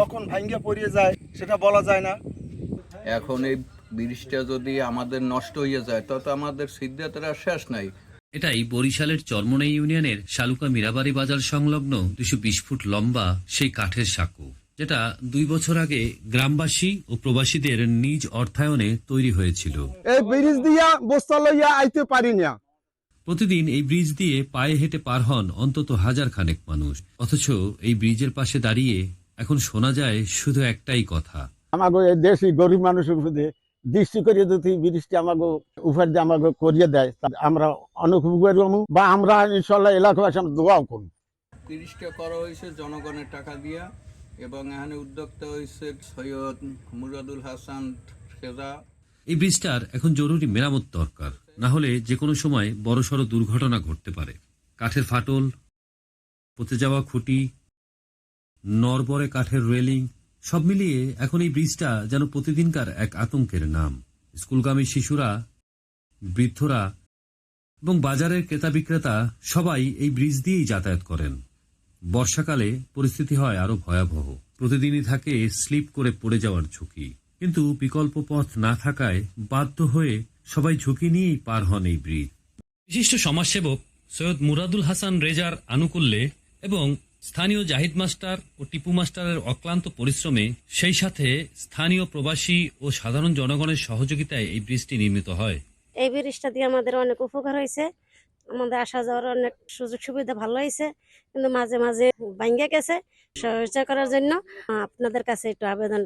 কখন ভাঙ্গে পড়িয়ে যায় সেটা বলা যায় না। এখন এই ব্রিজটা যদি আমাদের নষ্ট হয়ে যায় তত আমাদের সিদ্ধাতের আর শেষ নাই। এটাই বরিশালের চরমনাই ইউনিয়নের শালুকা মীরাবাড়ি বাজার সংলগ্ন দুশো বিশ ফুট লম্বা সেই কাঠের সাঁকো যেটা দুই বছর আগে গ্রামবাসী ও প্রবাসীদের নিজ অর্থায়নে তৈরি হয়েছিল। এই ব্রিজ দিয়া বস্তা লইয়া আইতে পারি না। প্রতিদিন এই ব্রিজ দিয়ে পায়ে হেঁটে পার হন অন্তত হাজার খানেক মানুষ অথচ এই ব্রিজের পাশে দাঁড়িয়ে এখন শোনা যায় শুধু একটাই কথা। আমাকে এই দেশি গরিব মানুষের উপরে দৃষ্টি করিয়ে যদি ব্রিজটি আমাকে উপর দিয়ে আমাকে করিয়ে দেয় আমরা অনুভব করব বা আমরা ইনশাল্লাহ এলাকাবাসী আমরা দোয়াও করব। ব্রিজটা করা হয়েছে জনগণের টাকা দিয়া এবং এখানে উদ্যোক্তা হয়েছে সৈয়দ মুরাদুল হাসান সেজা এই ব্রিজটার এখন জরুরি মেরামত দরকার না হলে যে কোনো সময় বড়সড় দুর্ঘটনা ঘটতে পারে। কাঠের ফাটল পচে যাওয়া খুঁটি নরবরে কাঠের রেলিং, সব মিলিয়ে এখন এই ব্রিজটা যেন প্রতিদিনকার এক আতঙ্কের নাম। স্কুলগামী শিশুরা, বৃদ্ধরা এবং বাজারের ক্রেতা বিক্রেতা সবাই এই ব্রিজ দিয়েই যাতায়াত করেন। বর্ষাকালে পরিস্থিতি হয় আরও ভয়াবহ। প্রতিদিনই থাকে স্লিপ করে পড়ে যাওয়ার ঝুঁকি। কিন্তু বিকল্প পথ না থাকায় বাধ্য হয়ে সবাই ঝুঁকি নিয়েই পার হন এই ব্রিজ। বিশিষ্ট সমাজসেবক সৈয়দ মুরাদুল হাসান রেজার আনুকূল্যে এবং স্থানীয় জাহিদ মাস্টার ও টিপু মাস্টারের অক্লান্ত পরিশ্রমে সেই সাথে স্থানীয় প্রবাসী ও সাধারণ জনগণের সহযোগিতায় এই ব্রিজটি নির্মিত হয়। এই ব্রিজটা দিয়ে আমাদের অনেক উপকার হয়েছে। আমাদের আসা যাওয়ার অনেক সুযোগ সুবিধা ভালো হয়েছে কিন্তু মাঝে মাঝে ভাঙ্গে গেছে। সহায়তা করার জন্য আপনাদের কাছে একটু আবেদন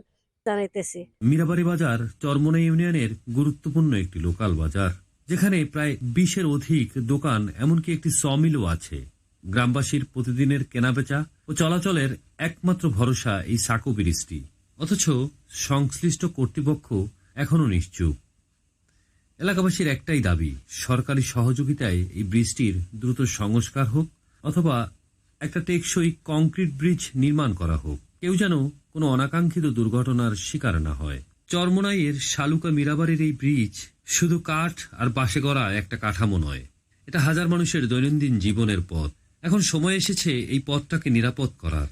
জানাইতেছি। মীরাবাড়ি বাজার চরমনা ইউনিয়নের গুরুত্বপূর্ণ একটি লোকাল বাজার যেখানে প্রায় বিশের অধিক দোকান এমনকি একটি সমিলও আছে। গ্রামবাসীর প্রতিদিনের কেনাবেচা ও চলাচলের একমাত্র ভরসা এই সাকো ব্রিজটি। অথচ সংশ্লিষ্ট কর্তৃপক্ষ এখনও নিশ্চুপ। এলাকাবাসীর একটাই দাবি, সরকারি সহযোগিতায় এই ব্রিজটির দ্রুত সংস্কার হোক অথবা একটা টেকসই কংক্রিট ব্রিজ নির্মাণ করা হোক। কেউ যেন কোনো অনাকাঙ্ক্ষিত দুর্ঘটনার শিকার না হয়। চরমনাইয়ের শালুকা মীরাবাড়ির এই ব্রিজ শুধু কাঠ আর বাসে করা একটা কাঠামো নয়। এটা হাজার মানুষের দৈনন্দিন জীবনের পথ। এখন সময় এসেছে এই পথটাকে নিরাপদ করার।